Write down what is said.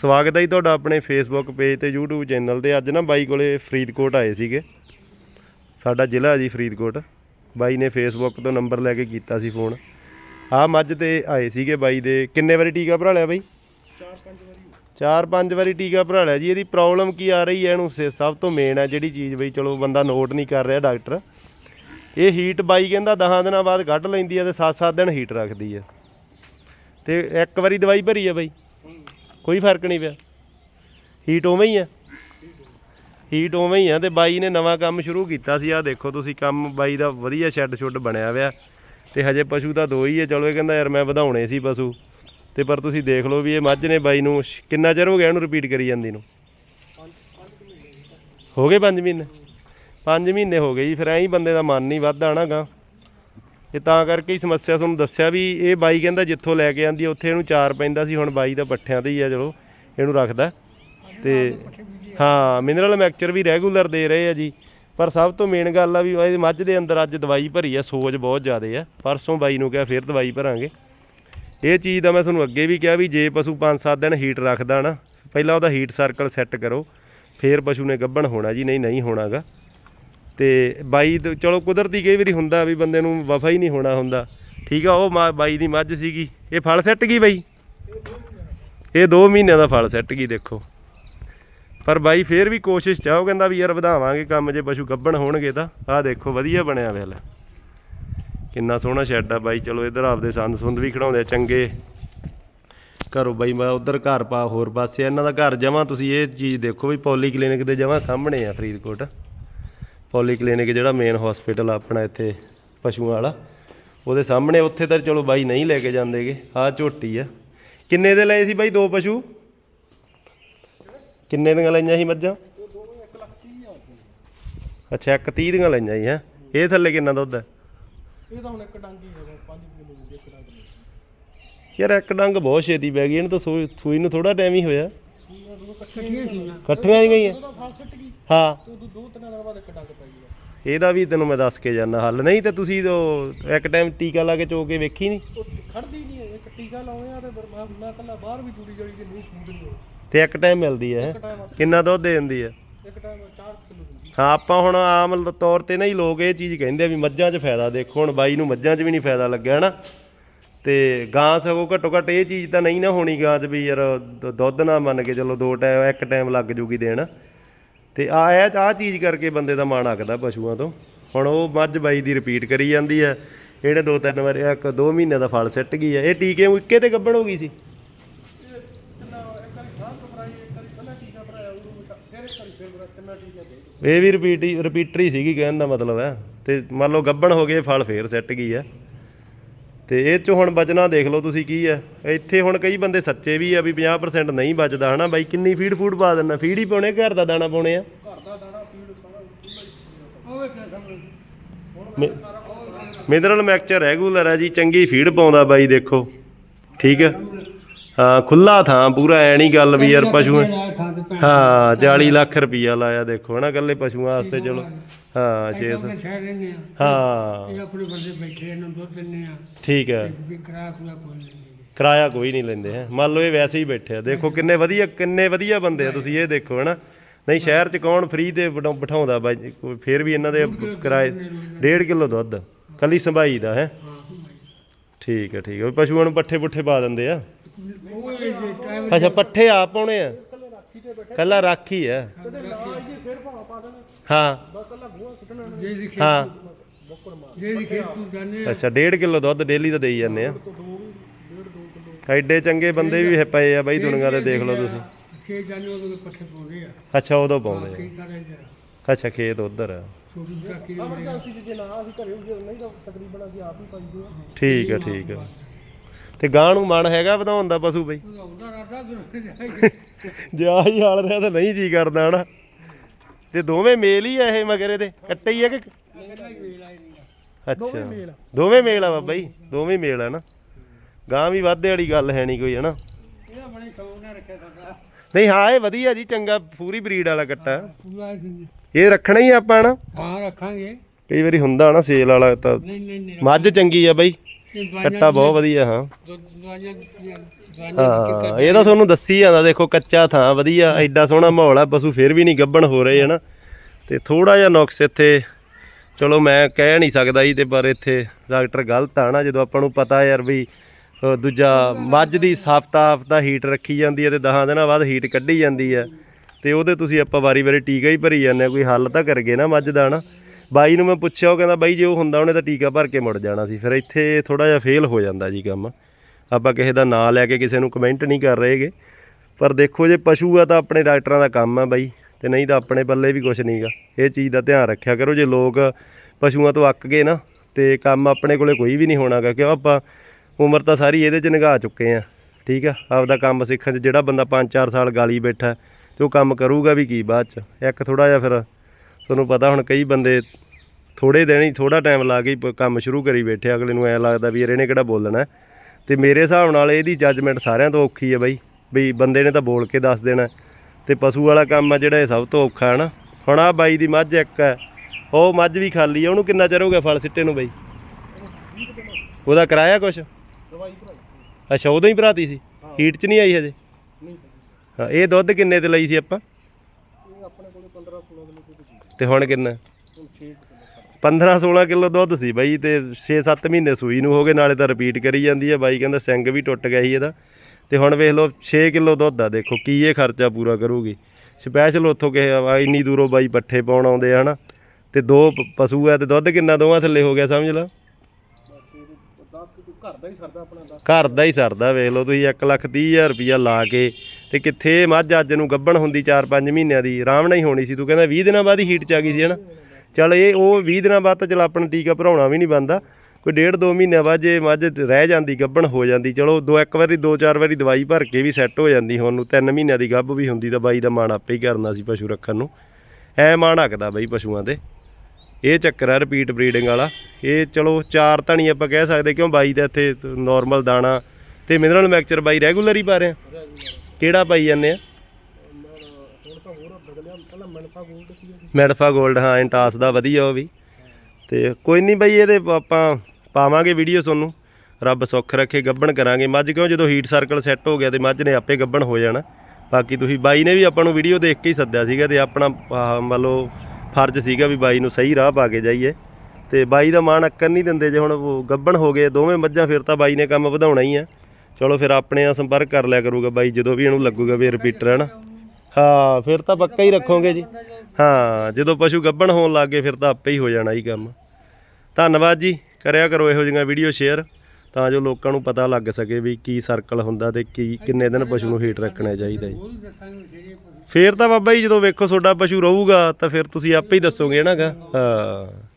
ਸਵਾਗਤ ਹੈ ਜੀ ਤੁਹਾਡਾ ਆਪਣੇ ਫੇਸਬੁੱਕ ਪੇਜ ਤੇ YouTube ਚੈਨਲ ਤੇ। ਅੱਜ ਨਾ ਬਾਈ ਕੋਲੇ ਫਰੀਦਕੋਟ ਆਏ ਸੀਗੇ। ਸਾਡਾ ਜ਼ਿਲ੍ਹਾ ਜੀ ਫਰੀਦਕੋਟ। ਬਾਈ ਨੇ ਫੇਸਬੁੱਕ ਤੋਂ ਨੰਬਰ ਲੈ ਕੇ ਕੀਤਾ ਸੀ ਫੋਨ। ਆਹ ਮੱਝ ਤੇ ਆਏ ਸੀਗੇ ਬਾਈ ਦੇ। ਕਿੰਨੇ ਵਾਰੀ ਟੀਕਾ ਭਰਾ ਲਿਆ ਬਾਈ? ਚਾਰ ਪੰਜ ਵਾਰੀ। ਟੀਕਾ ਭਰਾ ਲਿਆ ਜੀ। ਇਹਦੀ ਪ੍ਰੋਬਲਮ ਕੀ ਆ ਰਹੀ ਹੈ? ਇਹਨੂੰ ਸ- ਸਭ ਤੋਂ ਮੇਨ ਹੈ ਜਿਹੜੀ ਚੀਜ਼ ਬਈ, ਚਲੋ ਬੰਦਾ ਨੋਟ ਨਹੀਂ ਕਰ ਰਿਹਾ ਡਾਕਟਰ ਇਹ ਹੀਟ ਬਾਈ ਕਹਿੰਦਾ 10 ਦਿਨਾਂ ਬਾਅਦ ਕੱਢ ਲੈਂਦੀ ਹੈ ਤੇ 7-7 ਦਿਨ ਹੀਟ ਰੱਖਦੀ ਹੈ। ਤੇ ਇੱਕ ਵਾਰੀ ਦਵਾਈ ਭਰੀ ਹੈ ਬਾਈ? ਕੋਈ ਫ਼ਰਕ ਨਹੀਂ ਪਿਆ। ਹੀਟ ਉਵੇਂ ਹੀ ਆ। ਹੀਟ ਉਵੇਂ ਹੀ ਆ ਤੇ ਬਾਈ ਨੇ ਨਵਾਂ ਕੰਮ ਸ਼ੁਰੂ ਕੀਤਾ ਸੀ। ਆ ਦੇਖੋ ਤੁਸੀਂ ਕੰਮ ਬਾਈ ਦਾ ਵਧੀਆ ਸ਼ੈੱਡ ਸ਼ੁੱਡ ਬਣਿਆ ਹੋਇਆ। ਤੇ ਹਜੇ ਪਸ਼ੂ ਤਾਂ ਦੋ ਹੀ ਹੈ ਚਲੋ ਇਹ ਕਹਿੰਦਾ ਯਾਰ ਮੈਂ ਵਧਾਉਣੇ ਸੀ ਪਸ਼ੂ। ਤੇ ਪਰ ਤੁਸੀਂ ਦੇਖ ਲਓ ਵੀ ਇਹ ਮੱਝ ਨੇ ਬਾਈ ਨੂੰ ਸ਼- ਕਿੰਨਾ ਚਿਰ ਹੋ ਗਿਆ ਇਹਨੂੰ ਰਿਪੀਟ ਕਰੀ ਜਾਂਦੀ ਨੂੰ? ਹੋ ਗਏ 5 ਮਹੀਨੇ? 5 ਮਹੀਨੇ ਹੋ ਗਏ ਜੀ। ਫਿਰ ਐਂ ਹੀ ਬੰਦੇ ਦਾ ਮਨ ਨਹੀਂ ਵੱਧਦਾ ਨਾ ਗਾ। ਇਹ ਤਾਂ ਕਰਕੇ ਹੀ ਸਮੱਸਿਆ ਤੁਹਾਨੂੰ ਦੱਸਿਆ ਵੀ ਇਹ ਬਾਈ ਕਹਿੰਦਾ ਜਿੱਥੋਂ ਲੈ ਕੇ ਆਂਦੀ ਉੱਥੇ ਇਹਨੂੰ ਚਾਰ ਪੈਂਦਾ ਸੀ, ਹੁਣ ਬਾਈ ਦਾ ਪੱਠਿਆਂ ਤੇ ਹੀ ਆ ਚਲੋ, ਇਹਨੂੰ ਰੱਖਦਾ। ਤੇ ਹਾਂ ਮਿਨਰਲ ਮੈਕਚਰ ਵੀ ਰੈਗੂਲਰ ਦੇ ਰਹੇ ਆ ਜੀ। ਪਰ ਸਭ ਤੋਂ ਮੇਨ ਗੱਲ ਆ ਵੀ ਇਹ ਮੱਝ ਦੇ ਅੰਦਰ ਅੱਜ ਦਵਾਈ ਭਰੀ ਆ, ਸੋਜ ਬਹੁਤ ਜ਼ਿਆਦੇ ਆ। ਪਰਸੋਂ ਬਾਈ ਨੂੰ ਕਿਹਾ ਫਿਰ ਦਵਾਈ ਭਰਾਂਗੇ। ਇਹ ਚੀਜ਼ ਦਾ ਮੈਂ ਤੁਹਾਨੂੰ ਅੱਗੇ ਵੀ ਕਿਹਾ ਵੀ ਜੇ ਪਸ਼ੂ 5-7 ਦਿਨ ਹੀਟ ਰੱਖਦਾ ਨਾ, ਪਹਿਲਾਂ ਉਹਦਾ ਹੀਟ ਸਰਕਲ ਸੈੱਟ ਕਰੋ, ਫਿਰ ਪਸ਼ੂ ਨੇ ਗੱਭਣ ਹੋਣਾ ਜੀ, ਨਹੀਂ ਨਹੀਂ ਹੋਣਾਗਾ। ਤੇ ਬਾਈ ਤੇ ਚਲੋ ਕੁਦਰਤੀ ਕਈ ਵਾਰੀ ਹੁੰਦਾ ਵੀ ਬੰਦੇ ਨੂੰ ਵਫਾ ਹੀ ਨਹੀਂ ਹੋਣਾ ਹੁੰਦਾ। ਠੀਕ ਆ, ਉਹ ਮਾ- ਬਾਈ ਦੀ ਮੱਝ ਸੀਗੀ। ਇਹ ਫਲ ਸੈੱਟ ਗਈ ਬਾਈ? ਇਹ 2 ਮਹੀਨਿਆਂ ਦਾ ਫਲ ਸੈੱਟ ਗਈ, ਦੇਖੋ। ਪਰ ਬਾਈ ਫੇਰ ਵੀ ਕੋਸ਼ਿਸ਼ ਚਾਹੋ ਕਹਿੰਦਾ ਵੀ ਯਾਰ ਵਧਾਵਾਂਗੇ ਕੰਮ ਜੇ ਪਸ਼ੂ ਗੱਭਣ ਹੋਣਗੇ ਤਾਂ। ਆਹ ਦੇਖੋ, ਵਧੀਆ ਬਣਿਆ ਵੇਲ ਕਿੰਨਾ ਸੋਹਣਾ ਸ਼ੈੱਡ ਆ ਬਾਈ। ਚਲੋ ਇਧਰ ਆਪਦੇ ਸੰਦ ਸੁੰਦ ਵੀ ਖੜਾਉਂਦੇ ਆ, ਚੰਗੇ। ਘਰੋਂ ਬਾਈ ਮੈਂ ਉਧਰ ਘਰ ਪਾ ਹੋਰ ਪਾਸੇ, ਇਹਨਾਂ ਦਾ ਘਰ ਜਮਾਂ ਤੁਸੀਂ ਇਹ ਚੀਜ਼ ਦੇਖੋ ਵੀ ਪੋਲੀ ਕਲੀਨਿਕ ਦੇ ਜਮਾਂ ਸਾਹਮਣੇ ਆ ਫਰੀਦਕੋਟ। ਪੋਲੀ ਕਲੀਨਿਕ ਜਿਹੜਾ ਮੇਨ ਹਸਪੀਟਲ ਆਪਣਾ ਇੱਥੇ ਪਸ਼ੂਆਂ ਵਾਲਾ ਉਹਦੇ ਸਾਹਮਣੇ ਉੱਥੇ ਤਾਂ ਚਲੋ ਬਾਈ ਨਹੀਂ ਲੈ ਕੇ ਜਾਂਦੇਗੇ ਆਹ ਝੋਟੀ ਆ। ਕਿੰਨੇ ਦੇ ਲਏ ਸੀ ਬਾਈ ਦੋ ਪਸ਼ੂ? ਕਿੰਨੇ ਦੀਆਂ ਲਈਆਂ ਸੀ ਮੱਝਾਂ? ਅੱਛਾ ਇੱਕ 30 ਦੀਆਂ ਲਈਆਂ ਸੀ ਹੈ? ਇਹ ਥੱਲੇ ਕਿੰਨਾ ਦੁੱਧ ਹੈ ਇਹ ਤਾਂ ਹੁਣ ਇੱਕ ਡੰਗ ਹੀ ਹੈਗਾ 5 ਕਿਲੋ ਦੀ ਇੱਕ ਡੰਗ ਯਾਰ ਇੱਕ ਡੰਗ ਬਹੁਤ ਛੇਤੀ ਪੈ ਗਈ ਇਹਨੂੰ ਤਾਂ ਸੂਈ ਨੂੰ ਥੋੜਾ ਟਾਈਮ ਹੀ ਹੋਇਆ। ਇਕੱਠੀਆਂ ਸੀ ਇਕੱਠੀਆਂ ਹੀ ਗਈਆਂ। ਉਹਦਾ ਫਲ ਸਿੱਟ ਗਈ ਹਾਂ। ਉਦੋਂ ਦੋ ਤਿੰਨ ਦਿਨ ਬਾਅਦ ਇੱਕ ਡੰਗ ਪੈ ਗਈ ਇਹਦਾ ਵੀ ਤੈਨੂੰ ਮੈਂ ਦੱਸ ਕੇ ਜਾਣਾ ਹੱਲ। ਨਹੀਂ ਤੇ ਤੁਸੀਂ ਉਹ ਇੱਕ ਟਾਈਮ ਟੀਕਾ ਲਾ ਕੇ ਚੋ ਕੇ ਵੇਖੀ ਨਹੀਂ ਖੜਦੀ ਨਹੀਂ ਇੱਕ ਟੀਕਾ ਲਾਉਣੇ ਆ ਤੇ ਮੈਂ ਕੱਲਾ ਬਾਹਰ ਵੀ ਜੁੜੀ ਜਾਈ ਕਿ ਨਹੀਂ ਸਮੂਦ ਨਹੀਂ ਤੇ ਇੱਕ ਟਾਈਮ ਮਿਲਦੀ ਹੈ। ਕਿੰਨਾ ਦੁੱਧ ਦੇ ਦਿੰਦੀ ਹੈ? ਇੱਕ ਟਾਈਮ 4 ਕਿਲੋ ਦਿੰਦੀ ਹਾਂ ਆਪਾਂ ਹੁਣ ਆਮ ਤੌਰ ਤੇ ਨਾ ਹੀ ਲੋਕ ਇਹ ਚੀਜ਼ ਕਹਿੰਦੇ ਆ ਵੀ ਮੱਝਾਂ 'ਚ ਫਾਇਦਾ। ਦੇਖੋ ਹੁਣ ਬਾਈ ਨੂੰ ਮੱਝਾਂ 'ਚ ਵੀ ਨਹੀਂ ਫਾਇਦਾ ਲੱਗਿਆ ਹਨਾ? ਤੇ ਗਾਂ ਸਗੋਂ ਘੱਟੋ ਘੱਟ ਇਹ ਚੀਜ਼ ਤਾਂ ਨਹੀਂ ਨਾ ਹੋਣੀ ਗਾਂ 'ਚ ਵੀ ਯਾਰ ਦੁੱਧ ਨਾ ਮੰਨ ਕੇ ਚਲੋ ਦੋ ਟਾਈਮ ਇੱਕ ਟਾਈਮ ਲੱਗ ਜੂਗੀ ਦੇਣ। ਤੇ ਆ, ਇਹ ਆਹ ਚੀਜ਼ ਕਰਕੇ ਬੰਦੇ ਦਾ ਮਨ ਅੱਕਦਾ ਪਸ਼ੂਆਂ ਤੋਂ। ਹੁਣ ਉਹ ਮੱਝ ਬਾਈ ਦੀ ਰਿਪੀਟ ਕਰੀ ਜਾਂਦੀ ਹੈ। ਇਹਨੇ ਦੋ ਤਿੰਨ ਵਾਰ, ਇੱਕ ਦੋ ਮਹੀਨੇ ਦਾ ਫਲ ਸਿੱਟ ਗਈ ਹੈ। ਇਹ ਟੀਕੇ ਇੱਕੇ ਤੇ ਗੱਭਣ ਹੋ ਗਈ ਸੀ? ਇਹ ਵੀ ਰਿਪੀਟ ਹੀ ਰਿਪੀਟਰ ਹੀ ਸੀਗੀ, ਕਹਿਣ ਦਾ ਮਤਲਬ ਹੈ। ਤੇ ਮੰਨ ਲਓ ਗੱਬਣ ਹੋ ਗਏ, ਫਲ ਫੇਰ ਸੈੱਟ ਗਈ ਹੈ। ਤੇ ਇਹ ਚੋਂ ਹੁਣ ਬਚਣਾ ਦੇਖ ਲਓ ਤੁਸੀਂ ਕੀ ਹੈ। ਇੱਥੇ ਹੁਣ ਕਈ ਬੰਦੇ ਸੱਚੇ ਵੀ ਆ ਵੀ 50% ਨਹੀਂ ਬਚਦਾ, ਹਨਾ ਬਾਈ? ਕਿੰਨੀ ਫੀਡ ਫੂਡ ਪਾ ਦਿੰਦਾ? ਫੀਡ ਹੀ ਪਾਉਣੇ ਘਰ ਦਾ ਦਾਣਾ ਪਾਉਣੇ ਆ? ਘਰ ਦਾ ਦਾਣਾ ਫੀਡ ਸਾਰਾ ਉਹ ਕਿਆ ਸਮਝ ਮਿਨਰਲ ਮੈਕਚਰ ਰੈਗੂਲਰ ਹੈ ਜੀ, ਚੰਗੀ ਫੀਡ ਪਾਉਂਦਾ ਬਾਈ, ਦੇਖੋ। ਠੀਕ ਹੈ? ਹਾਂ ਖੁੱਲਾ ਥਾਂ ਪੂਰਾ ਐ ਨਹੀਂ ਗੱਲ ਵੀ ਯਾਰ ਪਸ਼ੂ ਹਾਂ 40 ਲੱਖ। ਰੁਪਈਆ ਲਾਇਆ ਦੇਖੋ ਹਨਾ ਇਕੱਲੇ ਪਸ਼ੂਆਂ ਵਾਸਤੇ ਚਲੋ। ਹਾਂ 6 ਰਹਿੰਦੇ ਆ ਹਾਂ। ਇਹ ਆਪਣੇ ਬੰਦੇ ਬੈਠੇ ਇਹਨਾਂ ਨੂੰ ਦੁੱਧ ਦਿੰਦੇ ਆ ਠੀਕ ਹੈ। ਵੀ ਕਰਾ ਕੁਲਾ ਕੋਈ ਨਹੀਂ ਕਿਰਾਇਆ ਕੋਈ ਨਹੀਂ ਲੈਂਦੇ ਹੈ। ਮੰਨ ਲਓ ਇਹ ਵੈਸੇ ਹੀ ਬੈਠੇ ਆ। ਦੇਖੋ ਕਿੰਨੇ ਵਧੀਆ ਕਿੰਨੇ ਵਧੀਆ ਬੰਦੇ ਆ ਤੁਸੀਂ ਇਹ ਦੇਖੋ ਹਨਾ। ਨਹੀਂ ਸ਼ਹਿਰ 'ਚ ਕੌਣ ਫ੍ਰੀ ਤੇ ਬਿਠਾ- ਬਿਠਾਉਂਦਾ ਬਾਈ ਫੇਰ ਵੀ ਇਹਨਾਂ ਦੇ ਕਿਰਾਏ 1.5 ਕਿਲੋ ਦੁੱਧ ਕੱਲੀ ਸੰਭਾਈ ਦਾ ਹੈ। ਠੀਕ ਹੈ ਠੀਕ ਹੈ। ਪਸ਼ੂਆਂ ਨੂੰ ਪੱਠੇ ਪੁੱਠੇ ਪਾ ਦਿੰਦੇ ਆ। ਅੱਛਾ, ਪੱਠੇ ਆਪ ਪਾਉਣੇ ਆ? ਕੱਲਾ ਰਾਖੀ ਆ। ਹਾਂ। ਹਾਂ। ਅੱਛਾ 1.5 ਕਿਲੋ ਦੁੱਧ ਡੇਲੀ ਦਾ ਦੇਈ ਜਾਂਦੇ ਆ। ਤੋਂ ਐਡੇ ਚੰਗੇ ਬੰਦੇ ਵੀ ਪਏ ਆ ਬਾਈ, ਦੁਨੀਆ ਤੇ ਦੇਖ ਲਓ ਤੁਸੀਂ। ਖੇਤ ਜਾਣੇ ਉਹ ਪੱਠੇ ਪਾਉਂਦੇ ਆ ਅੱਛਾ, ਉਦੋਂ ਪਾਉਂਦੇ ਆ। ਅੱਛਾ, ਖੇਤ ਉਧਰ ਆ, ਠੀਕ ਆ। ਠੀਕ ਆ। ਤੇ ਗਾਂ ਨੂੰ ਮਨ ਹੈਗਾ ਵਧਾਉਣ ਦਾ ਪਸ਼ੂ ਬਈ। ਉਹਦਾ ਰਾਦਾ ਦੁਰਸਤ ਜਾਏਗਾ ਜੇ ਆਹੀ ਹਾਲ ਰਿਹਾ ਤਾਂ ਨਹੀਂ ਜੀ ਕਰਦਾ ਹਨਾ। ਤੇ ਦੋਵੇਂ ਮੇਲ ਹੀ ਆ ਇਹ ਮਗਰੇ ਦੇ ਕੱਟੇ ਹੀ ਆ ਕਿ ਅੱਛਾ। ਦੋਵੇਂ ਮੇਲ ਆ ਬਾਬਾ ਜੀ ਦੋਵੇਂ ਮੇਲ ਆ ਨਾ। ਗਾਂ ਵੀ ਵਾਧੇ ਵਾਲੀ ਗੱਲ ਹੈ ਨਹੀਂ ਕੋਈ ਹਨਾ। ਇਹਦਾ ਬਣੇ ਸ਼ੌਕ ਨਾਲ ਰੱਖਿਆ ਸਾਡਾ। ਨਹੀਂ ਹਾਂ ਇਹ ਵਧੀਆ ਜੀ ਚੰਗਾ ਪੂਰੀ ਬਰੀਡ ਵਾਲਾ ਕੱਟਾ। ਇਹ ਰੱਖਣਾ ਹੀ ਆਪਾਂ ਨਾ ਹਾਂ ਰੱਖਾਂਗੇ। ਕਈ ਵਾਰੀ ਹੁੰਦਾ ਨਾ ਸੇਲ ਵਾਲਾ ਤਾਂ ਮੱਝ ਚੰਗੀ ਆ ਬਾਈ। ਕੱਟਾ ਬਹੁਤ ਵਧੀਆ ਹਾਂ। ਹਾਂ ਇਹ ਤਾਂ ਤੁਹਾਨੂੰ ਦੱਸੀ ਜਾਂਦਾ ਦੇਖੋ ਕੱਚਾ ਥਾਂ ਵਧੀਆ ਐਡਾ ਸੋਹਣਾ ਮਾਹੌਲ ਆ ਪਸ਼ੂ ਫਿਰ ਵੀ ਨਹੀਂ ਗੱਭਣ ਹੋ ਰਹੇ ਹਨਾ। ਤੇ ਥੋੜਾ ਜਿਹਾ ਨੁਕਸ ਇੱਥੇ ਚਲੋ ਮੈਂ ਕਹਿ ਨਹੀਂ ਸਕਦਾ ਜੀ ਤੇ ਪਰ ਇੱਥੇ ਡਾਕਟਰ ਗਲਤ ਆ ਨਾ ਜਦੋਂ ਆਪਾਂ ਨੂੰ ਪਤਾ ਯਾਰ ਵੀ ਦੂਜਾ ਮੱਝ ਦੀ ਹਫਤਾ ਹਫਤਾ ਹੀਟ ਰੱਖੀ ਜਾਂਦੀ ਹੈ ਤੇ 10 ਦਿਨਾਂ ਬਾਅਦ ਹੀਟ ਕੱਢੀ ਜਾਂਦੀ ਹੈ। ਤੇ ਉਹਦੇ ਤੁਸੀਂ ਆਪਾਂ ਵਾਰੀ-ਵਾਰੀ ਟੀਕਾ ਹੀ ਭਰੀ ਜਾਂਦੇ ਕੋਈ ਹੱਲ ਤਾਂ ਕਰਗੇ ਨਾ ਮੱਝ ਦਾ ਨਾ ਬਾਈ ਨੂੰ ਮੈਂ ਪੁੱਛਿਆ, ਉਹ ਕਹਿੰਦਾ ਬਾਈ ਜੇ ਉਹ ਹੁੰਦਾ, ਉਹਨੇ ਤਾਂ ਟੀਕਾ ਭਰ ਕੇ ਮੁੜ ਜਾਣਾ ਸੀ। ਫਿਰ ਇੱਥੇ ਥੋੜਾ ਜਿਹਾ ਫੇਲ ਹੋ ਜਾਂਦਾ ਜੀ ਕੰਮ। ਆਪਾਂ ਕਿਸੇ ਦਾ ਨਾਂ ਲੈ ਕੇ ਕਿਸੇ ਨੂੰ ਕਮੈਂਟ ਨਹੀਂ ਕਰ ਰਹੇਗੇ ਪਰ ਦੇਖੋ ਜੇ ਪਸ਼ੂ ਆ ਤਾਂ ਆਪਣੇ ਡਾਕਟਰਾਂ ਦਾ ਕੰਮ ਆ ਬਾਈ, ਤੇ ਨਹੀਂ ਤਾਂ ਆਪਣੇ ਪੱਲੇ ਵੀ ਕੁਝ ਨਹੀਂਗਾ ਇਹ ਚੀਜ਼ ਦਾ ਧਿਆਨ ਰੱਖਿਆ ਕਰੋ, ਜੇ ਲੋਕ ਪਸ਼ੂਆਂ ਤੋਂ ਅੱਕ ਗਏ ਨਾ, ਤੇ ਕੰਮ ਆਪਣੇ ਕੋਲੇ ਕੋਈ ਵੀ ਨਹੀਂ ਹੋਣਾਗਾ, ਕਿਉਂ ਆਪਾਂ ਉਮਰ ਤਾਂ ਸਾਰੀ ਇਹਦੇ 'ਚ ਨਿਗਾਹ ਚੁੱਕੇ ਆ। ਠੀਕ ਆ? ਆਪਦਾ ਕੰਮ ਸਿੱਖਣ 'ਚ ਜਿਹੜਾ ਬੰਦਾ 5-4 ਸਾਲ ਗਾਲੀ ਬੈਠਾ, ਤੇ ਉਹ ਕੰਮ ਕਰੂਗਾ ਵੀ ਕੀ ਬਾਅਦ 'ਚ? ਇੱਕ ਥੋੜਾ ਜਿਹਾ ਫਿਰ ਤੁਹਾਨੂੰ ਪਤਾ ਹੁਣ ਕਈ ਬੰਦੇ ਥੋੜੇ ਦਿਨ ਹੀ ਥੋੜਾ ਟਾਈਮ ਲਾ ਕੇ ਕੰਮ ਸ਼ੁਰੂ ਕਰੀ ਬੈਠੇ ਅਗਲੇ ਨੂੰ ਐ ਲੱਗਦਾ ਵੀ ਯਾਰ ਇਹਨੇ ਕਿਹੜਾ ਬੋਲਣਾ। ਤੇ ਮੇਰੇ ਹਿਸਾਬ ਨਾਲ ਇਹਦੀ ਜੱਜਮੈਂਟ ਸਾਰਿਆਂ ਤੋਂ ਔਖੀ ਹੈ ਬਾਈ ਵੀ ਬੰਦੇ ਨੇ ਤਾਂ ਬੋਲ ਕੇ ਦੱਸ ਦੇਣਾ ਤੇ ਪਸ਼ੂ ਵਾਲਾ ਕੰਮ ਆ ਜਿਹੜਾ ਇਹ ਸਭ ਤੋਂ ਔਖਾ ਹੈ ਨਾ। ਹੁਣ ਆ ਬਾਈ ਦੀ ਮੱਝ ਇੱਕ ਹੈ ਉਹ ਮੱਝ ਵੀ ਖਾਲੀ ਆ ਉਹਨੂੰ ਕਿੰਨਾ ਚਿਰ ਹੋ ਗਿਆ ਫਲ ਸਿੱਟੇ ਨੂੰ ਬਾਈ? ਉਹਦਾ ਕਰਾਇਆ ਕੁਛ? ਦਵਾਈ ਭਰਾਈ ਅੱਛਾ ਉਦੋਂ ਹੀ ਭਰਾਤੀ ਸੀ? ਹੀਟ 'ਚ ਨਹੀਂ ਆਈ ਹਜੇ? ਹਾਂ ਇਹ ਦੁੱਧ ਕਿੰਨੇ ਤੇ ਲਈ ਸੀ ਆਪਾਂ? ਇਹ ਆਪਣੇ ਕੋਲੇ 15 16 ਕਿਲੋ ਦੁੱਧ ਜੀ ਤੇ ਹੁਣ ਕਿੰਨਾ? ਹੁਣ 6 ਕਿਲੋ 15 16 ਕਿਲੋ ਦੁੱਧ ਸੀ ਬਾਈ ਤੇ 6-7 ਮਹੀਨੇ ਸੂਈ ਨੂੰ ਹੋ ਗਏ, ਨਾਲੇ ਤਾਂ ਰਿਪੀਟ ਕਰੀ ਜਾਂਦੀ ਹੈ ਬਾਈ ਕਹਿੰਦਾ ਸਿੰਗ ਵੀ ਟੁੱਟ ਗਿਆ ਸੀ ਇਹਦਾ। ਤੇ ਹੁਣ ਵੇਖ ਲਓ 6 ਕਿਲੋ ਦੁੱਧ ਆ, ਦੇਖੋ ਕੀ ਇਹ ਖਰਚਾ ਪੂਰਾ ਕਰੂਗੀ। ਸਪੈਸ਼ਲ ਉੱਥੋਂ ਕਿਸੇ ਆ, ਇੰਨੀ ਦੂਰੋਂ ਬਾਈ ਪੱਠੇ ਪਾਉਣ ਆਉਂਦੇ ਆ, ਹਨਾ। ਤੇ ਦੋ ਪਸ਼ੂ ਆ ਤੇ ਦੁੱਧ ਕਿੰਨਾ ਦੋਵਾਂ ਥੱਲੇ ਹੋ ਗਿਆ, ਸਮਝ ਲਾ? ਘਰ ਦਾ ਹੀ ਸਰਦਾ ਆਪਣਾ 10 ਘਰ ਦਾ ਹੀ ਸਰਦਾ, ਵੇਖ ਲਓ ਤੁਸੀਂ 1 ਲੱਖ ਤੀਹ ਹਜ਼ਾਰ ਰੁਪਈਆ ਲਾ ਕੇ ਤੇ ਕਿੱਥੇ ਮੱਝ ਅੱਜ ਨੂੰ ਗੱਭਣ ਹੁੰਦੀ 4-5 ਮਹੀਨਿਆਂ ਦੀ ਆਰਾਮ ਨਾਲ ਹੀ ਹੋਣੀ ਸੀ, ਤੂੰ ਕਹਿੰਦਾ 20 ਦਿਨਾਂ ਬਾਅਦ ਹੀ ਹੀਟ ਚ ਆ ਗਈ ਸੀ, ਹਨਾ? ਚੱਲ ਇਹ ਉਹ 20 ਦਿਨਾਂ ਬਾਅਦ ਤਾਂ ਚਲ ਆਪਣਾ ਟੀਕਾ ਭਰਾਉਣਾ ਵੀ ਨਹੀਂ ਬੰਦਾ ਕੋਈ ਡੇਢ ਦੋ ਮਹੀਨਿਆਂ ਬਾਅਦ ਜੇ ਮੱਝ ਰਹਿ ਜਾਂਦੀ, ਗੱਭਣ ਹੋ ਜਾਂਦੀ, ਚਲੋ ਦੋ ਇੱਕ ਵਾਰੀ, ਦੋ ਚਾਰ ਵਾਰੀ ਦਵਾਈ ਭਰ ਕੇ ਵੀ ਸੈੱਟ ਹੋ ਜਾਂਦੀ ਹੁਣ ਨੂੰ 3 ਮਹੀਨਿਆਂ ਦੀ ਗੱਭ ਵੀ ਹੁੰਦੀ ਤਾਂ ਬਾਈ ਦਾ ਮਾਣ ਆਪੇ ਹੀ ਕਰਨਾ ਸੀ ਪਸ਼ੂ ਰੱਖਣ ਨੂੰ, ਐ ਮਾਣ ਹੱਕਦਾ ਬਾਈ ਪਸ਼ੂਆਂ ਦੇ ਇਹ ਚੱਕਰ ਆ ਰਿਪੀਟ ਬਰੀਡਿੰਗ ਵਾਲਾ। ਇਹ ਚਲੋ ਚਾਰ ਤਾਂ ਨਹੀਂ ਆਪਾਂ ਕਹਿ ਸਕਦੇ, ਕਿਉਂ ਬਾਈ ਦਾ ਇੱਥੇ ਨਾਰਮਲ ਦਾਣਾ। ਤੇ ਮਿਨਰਲ ਮੈਕਚਰ ਬਾਈ ਰੈਗੂਲਰ ਹੀ ਪਾ ਰਹੇ ਆ। ਕਿਹੜਾ ਪਾਈ ਜਾਂਦੇ ਆ? ਮੈਂ ਮੈਡਫਾ 골ਡ ਹਾਂ, ਇੰਟਾਸ ਦਾ ਵਧੀਆ ਉਹ ਵੀ। ਤੇ ਕੋਈ ਨਹੀਂ ਬਾਈ, ਇਹਦੇ ਆਪਾਂ ਪਾਵਾਂਗੇ ਵੀਡੀਓ ਤੁਹਾਨੂੰ। ਰੱਬ ਸੁੱਖ ਰੱਖੇ, ਗੱਬਣ ਕਰਾਂਗੇ। ਮੱਝ ਕਿਉਂ ਜਦੋਂ ਹੀਟ ਸਰਕਲ ਸੈੱਟ ਹੋ ਗਿਆ ਤੇ ਮੱਝ ਨੇ ਆਪੇ ਗੱਬਣ ਹੋ ਜਾਣਾ। ਬਾਕੀ ਤੁਸੀਂ ਬਾਈ ਨੇ ਵੀ ਆਪਾਂ ਨੂੰ ਵੀਡੀਓ ਦੇਖ ਕੇ ਹੀ ਸੱਦਿਆ ਸੀਗਾ ਤੇ ਆਪਣਾ, ਆਹ, ਮੰਨ ਲਓ ਫਰਜ਼ ਸੀਗਾ ਵੀ ਬਾਈ ਨੂੰ ਸਹੀ ਰਾਹ ਪਾ ਕੇ ਜਾਈਏ। ਤੇ ਬਾਈ ਦਾ ਮਾਣ ਅੱਕਰ ਨਹੀਂ ਦਿੰਦੇ, ਜੇ ਹੁਣ ਉਹ ਗੱਬਣ ਹੋ ਗਏ, ਦੋਵੇਂ ਮੱਝਾਂ ਫਿਰ ਤਾਂ ਬਾਈ ਨੇ ਕੰਮ ਵਧਾਉਣਾ ਹੀ ਆ। ਚਲੋ ਫਿਰ ਆਪਣੇ ਆ ਸੰਪਰਕ ਕਰ ਲਿਆ ਕਰੂਗਾ ਬਾਈ, ਜਦੋਂ ਵੀ ਇਹਨੂੰ ਲੱਗੂਗਾ ਵੀ ਰਿਪੀਟਰ ਹੈ ਨਾ ਹਾਂ, ਫਿਰ ਤਾਂ ਪੱਕਾ ਹੀ ਰੱਖੋਗੇ ਜੀ। ਹਾਂ, ਜਦੋਂ ਪਸ਼ੂ ਗੱਬਣ ਹੋਣ ਲੱਗੇ ਫਿਰ ਤਾਂ ਆਪੇ ਹੀ ਹੋ ਜਾਣਾ ਹੀ ਕੰਮ। ਧੰਨਵਾਦ ਜੀ, ਕਰਿਆ ਕਰੋ ਇਹੋ ਜਿਹੀਆਂ ਵੀਡੀਓ ਸ਼ੇਅਰ ਤਾਂ ਜੋ ਲੋਕਾਂ ਨੂੰ ਪਤਾ ਲੱਗ ਸਕੇ ਵੀ ਕੀ ਸਰਕਲ ਹੁੰਦਾ ਤੇ ਕੀ ਕਿੰਨੇ ਦਿਨ ਪਸ਼ੂ ਨੂੰ ਹੀਟ ਰੱਖਣਾ ਚਾਹੀਦਾ ਜੀ। ਫੇਰ ਤਾਂ ਬਾਬਾ ਜੀ ਜਦੋਂ ਵੇਖੋ ਤੁਹਾਡਾ ਪਸ਼ੂ ਰਹੂਗਾ ਤਾਂ ਫਿਰ ਤੁਸੀਂ ਆਪੇ ਹੀ ਦੱਸੋਗੇ ਨਾ ਗਾ। ਹਾਂ।